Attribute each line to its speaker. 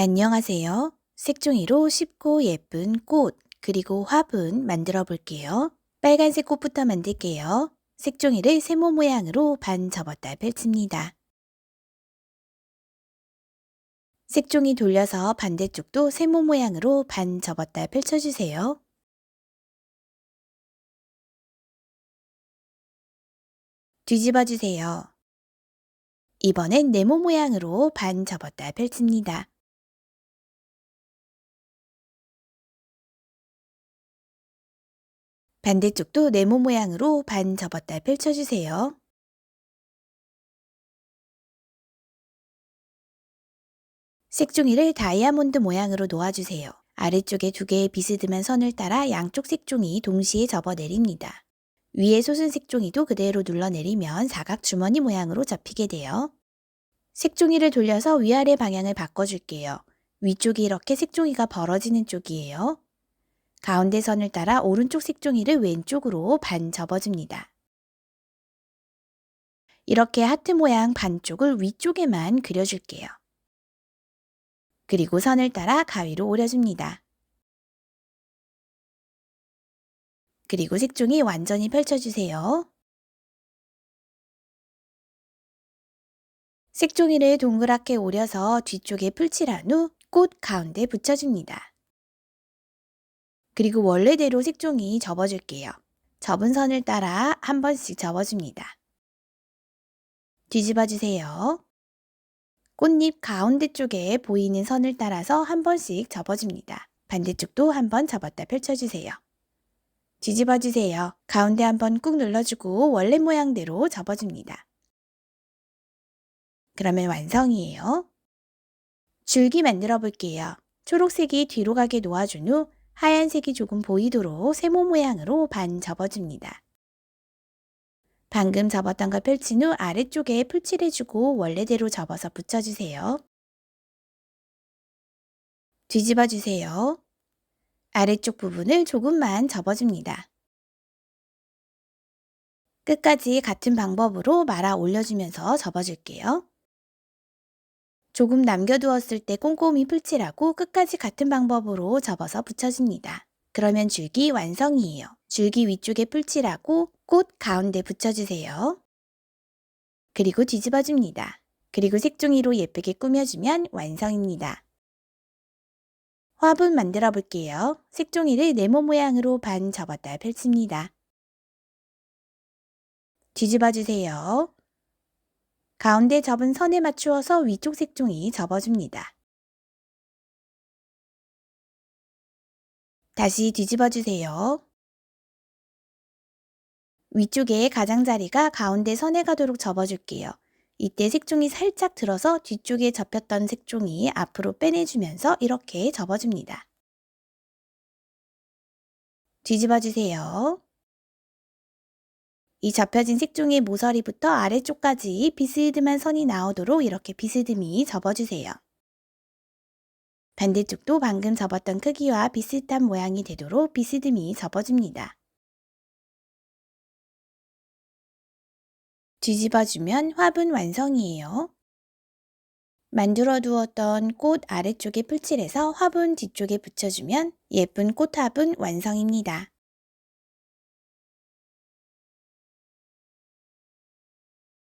Speaker 1: 안녕하세요. 색종이로 쉽고 예쁜 꽃, 그리고 화분 만들어 볼게요. 빨간색 꽃부터 만들게요. 색종이를 세모 모양으로 반 접었다 펼칩니다. 색종이 돌려서 반대쪽도 세모 모양으로 반 접었다 펼쳐주세요. 뒤집어 주세요. 이번엔 네모 모양으로 반 접었다 펼칩니다. 반대쪽도 네모 모양으로 반 접었다 펼쳐주세요. 색종이를 다이아몬드 모양으로 놓아주세요. 아래쪽에 두 개의 비스듬한 선을 따라 양쪽 색종이 동시에 접어 내립니다. 위에 솟은 색종이도 그대로 눌러내리면 사각 주머니 모양으로 접히게 돼요. 색종이를 돌려서 위아래 방향을 바꿔줄게요. 위쪽이 이렇게 색종이가 벌어지는 쪽이에요. 가운데 선을 따라 오른쪽 색종이를 왼쪽으로 반 접어줍니다. 이렇게 하트 모양 반쪽을 위쪽에만 그려줄게요. 그리고 선을 따라 가위로 오려줍니다. 그리고 색종이 완전히 펼쳐주세요. 색종이를 동그랗게 오려서 뒤쪽에 풀칠한 후 꽃 가운데 붙여줍니다. 그리고 원래대로 색종이 접어줄게요. 접은 선을 따라 한 번씩 접어줍니다. 뒤집어 주세요. 꽃잎 가운데 쪽에 보이는 선을 따라서 한 번씩 접어줍니다. 반대쪽도 한 번 접었다 펼쳐주세요. 뒤집어 주세요. 가운데 한 번 꾹 눌러주고 원래 모양대로 접어줍니다. 그러면 완성이에요. 줄기 만들어 볼게요. 초록색이 뒤로 가게 놓아준 후 하얀색이 조금 보이도록 세모 모양으로 반 접어줍니다. 방금 접었던 걸 펼친 후 아래쪽에 풀칠해주고 원래대로 접어서 붙여주세요. 뒤집어 주세요. 아래쪽 부분을 조금만 접어줍니다. 끝까지 같은 방법으로 말아 올려주면서 접어줄게요. 조금 남겨두었을 때 꼼꼼히 풀칠하고 끝까지 같은 방법으로 접어서 붙여줍니다. 그러면 줄기 완성이에요. 줄기 위쪽에 풀칠하고 꽃 가운데 붙여주세요. 그리고 뒤집어줍니다. 그리고 색종이로 예쁘게 꾸며주면 완성입니다. 화분 만들어 볼게요. 색종이를 네모 모양으로 반 접었다 펼칩니다. 뒤집어 주세요. 가운데 접은 선에 맞추어서 위쪽 색종이 접어줍니다. 다시 뒤집어 주세요. 위쪽에 가장자리가 가운데 선에 가도록 접어줄게요. 이때 색종이 살짝 들어서 뒤쪽에 접혔던 색종이 앞으로 빼내주면서 이렇게 접어줍니다. 뒤집어 주세요. 이 접혀진 색종의 모서리부터 아래쪽까지 비스듬한 선이 나오도록 이렇게 비스듬히 접어주세요. 반대쪽도 방금 접었던 크기와 비슷한 모양이 되도록 비스듬히 접어줍니다. 뒤집어주면 화분 완성이에요. 만들어 두었던 꽃 아래쪽에 풀칠해서 화분 뒤쪽에 붙여주면 예쁜 꽃화분 완성입니다.